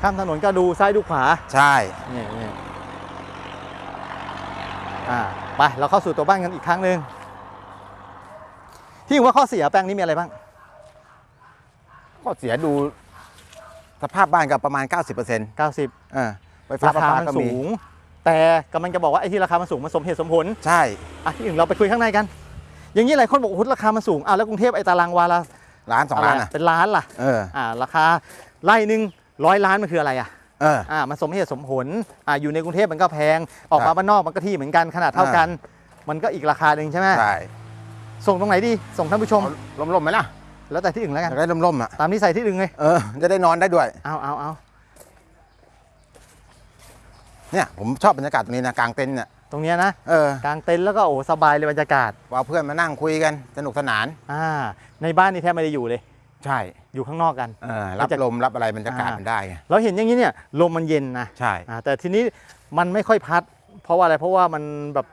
ข้ามถนนก็ดูซ้ายดูขวา
ใช่
นี่นี่อ่าไปเราเข้าสู่ตัวบ้านกันอีกครั้งหนึ่งที่ว่าข้อเสียแปลงนี้มีอะไรบ้าง
ก็เสียดู สภาพบ้านก็ประมาณ 90%เ90 ออไฟฟ้า
รา
ประ
คา
ปา
มัน
ก็
สู
มี
งแต่กำลังจะบอกว่าไอ้ที่ราคามันสูงมันสมเหตุสมผล
ใช่
อะที่อื่นเราไปคุยข้างในกัน อย่างนี้หลายคนบอกโอ้โหราคามันสูงอะแล้วกรุงเทพไอ้ตารางวาละ
ล้านสองล้านะ
ไร
อะ
เป็นล้านล่ะ
เออ
อ่าราคาไร่หนึ่งร้อยล้านมันคืออะไรอะ
เออ
อ่ามันสมเหตุสมผลอ่าอยู่ในกรุงเทพมันก็แพงออก
ครั
มา
บ
บ้านนอกมันก็ที่เหมือนกันขนาดเท่ากัน มันก็อีกราคาหนึ่งใช่ไหม
ใช่
ส่งตรงไหนดีส่งท่านผู้ชม
เอาล่มๆไหมล่ะ
แล้วแต่ที่อื่นแล้ว
อ
กัน
ยากได้ล่มๆอะ
ตามนิสัยที่อื่นเลย
เออ จะได้นอนได้ด้วย
เอาเอาเอา
เนี่ยผมชอบบรรยากาศตรงนี้นะกลางเต็นท์เนี่ย
ตรงเนี้ยนะ
เออกา
งเต็นท์แล้วก็โอ้สบายเลยบรรยากาศ
ว่าเพื่อนมานั่งคุยกันสนุกสนาน
อ่า ในบ้านนี่แทบไม่ได้อยู่เลย
ใช่
อยู่ข้างนอกกัน
เออ รับลมรับอะไรบรรยากาศ
อ่ามั
มันได้ไง
เราเห็นอย่างนี้เนี่ยลมมันเย็นนะ
ใช่
อ่า แต่ทีนี้มันไม่ค่อยพัด เพราะว่าอะไร เพราะว่ามันแบบ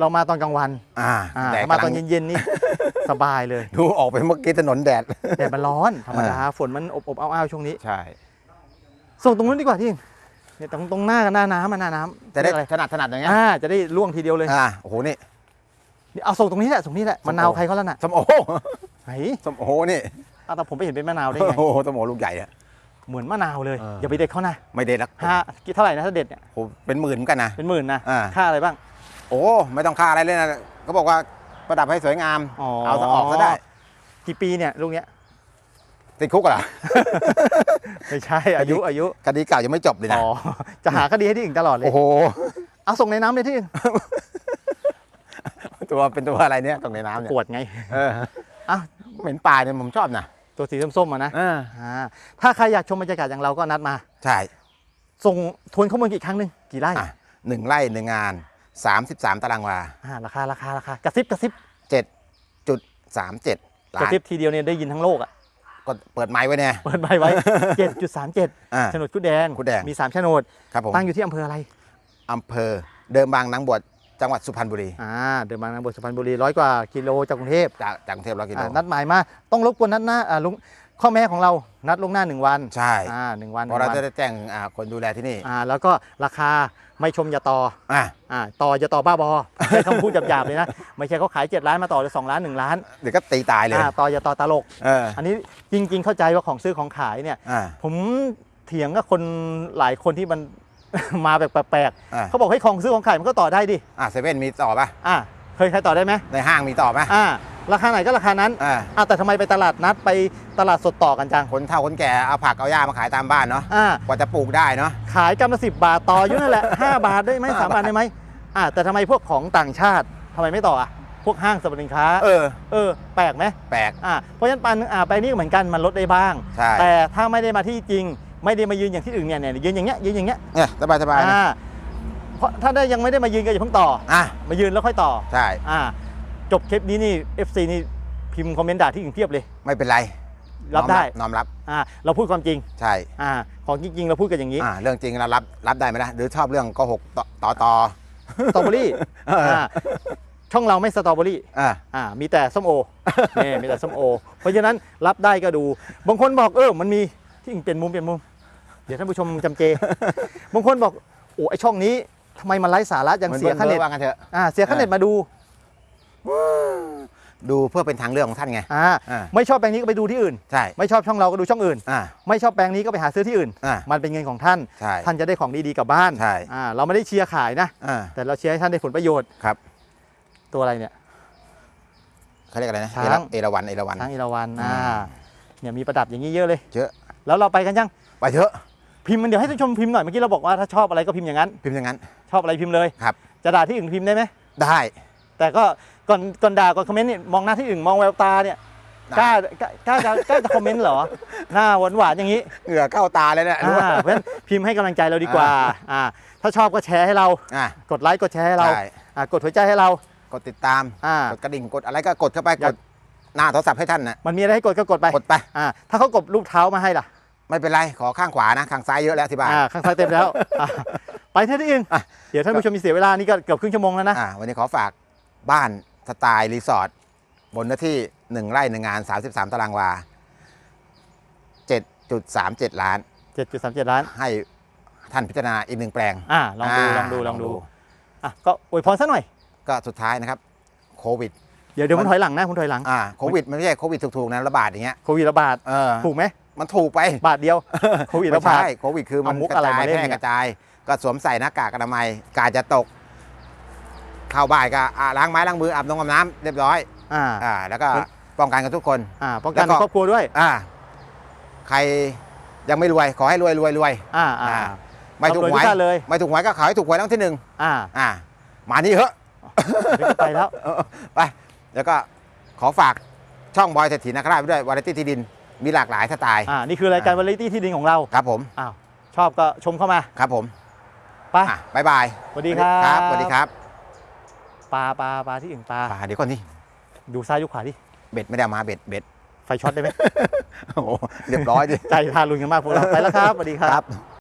เรามาตอนกลางวัน
อ่า
อ่า
แต่
มาต
กำ
อ
ลั
น
ง
เย็นๆนี่ สบายเลย
ดูออกไปเมื่อกี้ถนนแดด
แต่มันร้อนธรรมดาฝนมันอบอบๆอ้าวๆช่วงนี้
ใช่
ส่งตรงนู้นดีกว่าที่เนี่ยตรงตรงหน้ากับหน้าน้ำมันหน้าน้ำ
จะได้
เรียกอะไร
ถนัดถนัดอย่างเงี้ย
อ่าจะได้ล่วงทีเดียวเลย
อ่าโอ้โหนี่
นี่เอาส่งตรงนี้แหละส่งนี้แหละมะนาวใครเขาแล้วน่ะ
สมโอ
ไหน
สมโอนี่
อ้าวแต่ผมไปเห็นเป็นมะนาวได้
โอ้
ไง
โหสมโอลูกใหญ่อะ
เหมือนมะนาวเลย
เอออ
อ ย่าไปเด็ดเขานะ
ไม่ได้รัก
ห้ากี่เท่าไหร่นะถ้าเด็ดเนี่ย
โอ้โหเป็นหมื่นเหมือนกันนะ
เป็นหมื่นนะ
อ่า
ค่าอะไรบ้าง
โอ้ไม่ต้องค่าอะไรเลยนะเขาบอกว่าประดับให้สวยงาม
อ๋อ
เอาซะออกซะได้
กี่ปีเนี่ยลูกเนี้ย
ติดคุกเหรอ
ไม่ใช่อายุอายุ
คดีเก่ายังไม่จบเลยนะ
อ๋อจะหาคดีให้ที่อื่นตลอดเลย
โอ้โห
เอาส่งในน้ำเลยที่อื่น
ตัวเป็นตัวอะไรเนี่ยตรงในน้ำเนี่ย
ปวดไง
เออ
อ้าว
เหม็นปลาเนี่ยผมชอบนะ
ตัวสีส้มๆอะนะ
เออ
อ่าถ้าใครอยากชมบรรยากาศอย่างเราก็นัดมา
ใช่
ส่งทวนข้อมูลกี่ครั้งหนึ่งกี่ไร่
อะหนึ่งไร่หนึ่งงาน 33 ตารางวา
อ่าราคาราคาราคากระซิบกระซิบ
7.37
ก
ล้า
ระ
น
ซิบทีเดียวเนี่ยได้ยินทั้งโลกอะ
ก็เปิดไม้ไว้เนี่ย
เปิดใบไว้ 7.37
อ่า
โฉนดคุดแดง
คุดแดง
มี3โฉนด
ครับผม
ตั้งอยู่ที่อำเภออะไร
อำเภอเดิมบางนางบวชจังหวัดสุพรรณบุรี
อ่าเดินบางนางบวชสุพรรณบุรีร้อยกว่ากิโลจากกรุงเทพ
จากจากกรุงเทพร้อยกิโล
อ่านัดหมายมาต้องรบกวนนัดหน้าอ่าลุง ข้อแม้ของเรานัดล่วงหน้าหนึ่งวัน
ใช่
อ่าหนึ่งวันห
เพ
นึ่
ราะ
ง
เรา
วัน
จะได้แจ้งอ่าคนดูแลที่นี่
อ่าแล้วก็ราคาไม่ชมอย่าต่อ
อะ
อ่าต่ออย่าต่อบ้าบอใช้คำพูดหยาบๆเลยนะ ไม่ใช่เขาขาย 7 ล้านมาต่อเลย2ล้าน 1 ล้าน
เดี๋ยวก็ตีตายเลย
อ่าต่ออย่าต่อตลก
เออ
อันนี้จริง ๆ เข้าใจว่าของซื้อของขายเนี่ย
อ่า
ผมเถียงกับคนหลายคนที่มัน มาแบบแปลก
อ่า
ๆเขาบอกให้ของซื้อของขายมันก็ต่อได้ดิ
อ่าเซเว่นมีต่อป่ะ
อ่า เคยใครต่อได้ไหม
ในห้างมีต่อป่ะ
อ่าราคาไหนก็ราคานั้น
อ่า
อ่าแต่ทำไมไปตลาดนัดไปตลาดสดต่อกันจัง
คนเฒ่าคนแก่เอาผักเอาหญ้ามาขายตามบ้านเนาะ
อ่า
กว่าจะปลูกได้เนาะ
ขายกำละสิบบาทต่ออยู่นั่นแหละ 5 บาทได้ไหม
ห้า
สามบาท
บาท
ได้ไหมอ่าแต่ทำไมพวกของต่างชาติทำไมไม่ต่ออะพพวกห้างสรรพสินค้า
เออ
เออแปลกไหม
แปลก
อ่าเพราะฉะนั้นปันอ่าไปนี่ก็เหมือนกันมันลดได้บ้าง
ใช่
แต่ถ้าไม่ได้มาที่จริง ไม่ได้มายืนอย่างที่อื่นเนี่ยเนี่ยยืนอย่างเงี้ยยืนอย่างเงี้ย
เนี่ยสบายสบายๆนะ
อ่า เพราะถ้าได้ยังไม่ได้มายืนก็อย่าเพิ่งต่อ
อะ
มายืนแล้วค่อยต่อ
ใช่
อ่าจบคลิปนี้นี่ FC นี่พิมพ์คอมเมนต์ด่าที่อื่นเพียบเลย
ไม่เป็นไร
รับได้
น้อมรับ
อ่าเราพูดความจริง
ใช่
อ่าของจริงๆเราพูดกันอย่างนี้
อ่าเรื่องจริงเรารับรับได้ไหมนะหรือชอบเรื่องโก็หกต่อต่อต่อ
สตรอเบอรี่
เอออ่า
ช่องเราไม่สตรอเบอรี่
อ่า
อ่ามีแต่ส้มโอนี่มีแต่ส้มโอ เพราะฉะนั้นรับได้ก็ดู บางคนบอกเออมันมีที่อื่นเปลี่ยนมุมเปลี่ยนมุม เดี๋ยวท่านผู้ชมจำเจ บางคนบอกโอ้ไอช่องนี้ ทำไมมันไร้สาระยังเสียค่าเน็ต
ว่างันเถอะ
อ่าเสียค่าเน็ตมาดู
ดูเพื่อเป็นทางเลือกของท่านไง
อ่า
อ่า
ไม่ชอบแปลงนี้ก็ไปดูที่อื่น
ใช่
ไม่ชอบช่องเราก็ดูช่องอื่น
อ่า
ไม่ชอบแปลงนี้ก็ไปหาซื้อที่อื่น
อ่า
มันเป็นเงินของท่าน
ใช่
ท่านจะได้ของดีๆกลับบ้าน
ใช่
อ่าเราไม่ได้เชียร์ขายนะ
อ่า
แต่เราเชียร์ให้ท่านได้ผลประโยชน์
ครับ
ตัวอะไรเนี่ย
เขาเรียกอะไรนะ
ช้าง
เอราเอราวันเอราวัน
ช้างอีราวัน
อืม
อ่าเนี่ยมีประดับอย่างนี้เยอะเลย
เยอะ
แล้วเราไปกันยัง
ไปเถอะ
พิมพ์มันเดี๋ยวให้ท่านผู้ชมพิมพ์หน่อยเมื่อกี้เราบอกว่าถ้าชอบอะไรก็พิมพ์อย่างนั้น
พิมพ์อย่างนั้น
ชอบอะไรพิมพ์เลย
ครับ
จะด่าที่อื่นพิมพ์ได้ไหม
ได้
แต่ก็ก่อนก่อนด่าก่อนคอมเมนต์นี่มองหน้าที่อื่นมองแววตาเนี่ยกล้ากล้ากล้าจะกล้าจะคอมเมนต์เหรอ หน้าหวานหวานๆอย่างนี้
เหงื่อเข้าตาเลยเนี่ย
อ่าเพราะฉะนั้นพิมพ์ให้กำลังใจเราดีกว่าอ่า ถ้าชอบก็แชร์ให้เรา
อะ
กดไลค์กดแชร์ให้เรา
ใช่
อ่ากดหัวใจให้เรา
กดติดตาม
อ่าก
ดกระดิ่งกดอะไรก็กดเข้าไป
อยาก
กดหน้าโทรศัพท์ให้ท่านนะ
มันมีอะไรให้กดก็กดไป
กดไป
อ่าถ้าเขากดรูปเท้ามาให้ล่ะ
ไม่เป็นไร ขอข้างขวานะ ข้างซ้ายเยอะแล้วที่บ้าน
อ่าข้างซ้ายเต็มแล้วอะไปที่อื่น
อะ
เดี๋ยวท่านผู้ชมมีเสียเวลานี่ก็เกือบครึ่งชั่วโมงแล้วนะ
อ่าวันนี้ขอฝากบ้านสไตล์รีสอร์ทบนเนื้อที่ 1 ไร่หนึ่งงาน 33 ตารางวา 7.37 ล้าน
7.37 ล้าน
ให้ท่านพิจารณาอีกหนึ่งแปลง
อ่าลองดูาลองดูลองดูอะก็อวยพรซะหน่อย
ก็สุดท้ายนะครับโควิด
เดี๋ยวเดี๋ยว
มั
คุณ
น
ถอยหลังนะคุณถอยหลัง
อ่าโควิดมันไม่ใช่โควิดถูกๆนะระบาดอย่างเงี้ย
โควิดระบาด
เออ
ถูกไหม
มันถูกไป
บาทเดียวโควิดระ
ไม่
บาด
ใช่โควิดคือมัน
เอามุก
ก
อะไร
ระจาย
มาเล่น
แพร่
เนี่ย
กระจาย ก็สวมใส่หน้ากากอนามัยกาจะตก เข้าบ้านก็อ่าล้างไม้ล้างมืออาบน้ำอาบน้ำเรียบร้อย
อ่า
อ่าแล้วก็ป้องกันกันทุกคน
อ่าป้องกัน
แล้วก็
ในครอบครัวด้วย
อ่า ใครยังไม่รวยขอให้รวยรวยรวย
อ่าอ่า
อ่าไม่ถูก
ร่ำรวย
หวย
ทุกท่านเลย
ไม่ถูกหวยก็ขอให้ถูกหวยรางวัลที่หนึ่ง
อ่า
อ่า มานี่เหอะ
เดี๋ยวก็ไปแล้ว
เออไปแล้วก็ขอฝากช่องบอยเศรษฐีนาคราชไว้ด้วยวาไรตี้ที่ดิน มีหลากหลายสไตล์
อ่านี่คือรายการวาไรตี้ที่ดินของเรา
ครับผม
อ้าวชอบก็ชมเข้ามา
ครับผม
ไป
อะบ๊ายบาย
สวัสดีครับ
ครับสวัสดีครับ
ปลาปลาปลาที่อื่นปลา
ป่าเดี๋ยวก่อนนี่
ดูซ้ายดูขวาดิ
เบ็ดไม่ได้เอามาเบ็ดเบ็ด
ไฟช็อตได้ไหม
โอ้โหเรียบร้อยดิ
ใจทารุณกันมากพวกเราไปแล้วครับสวัสดีครับ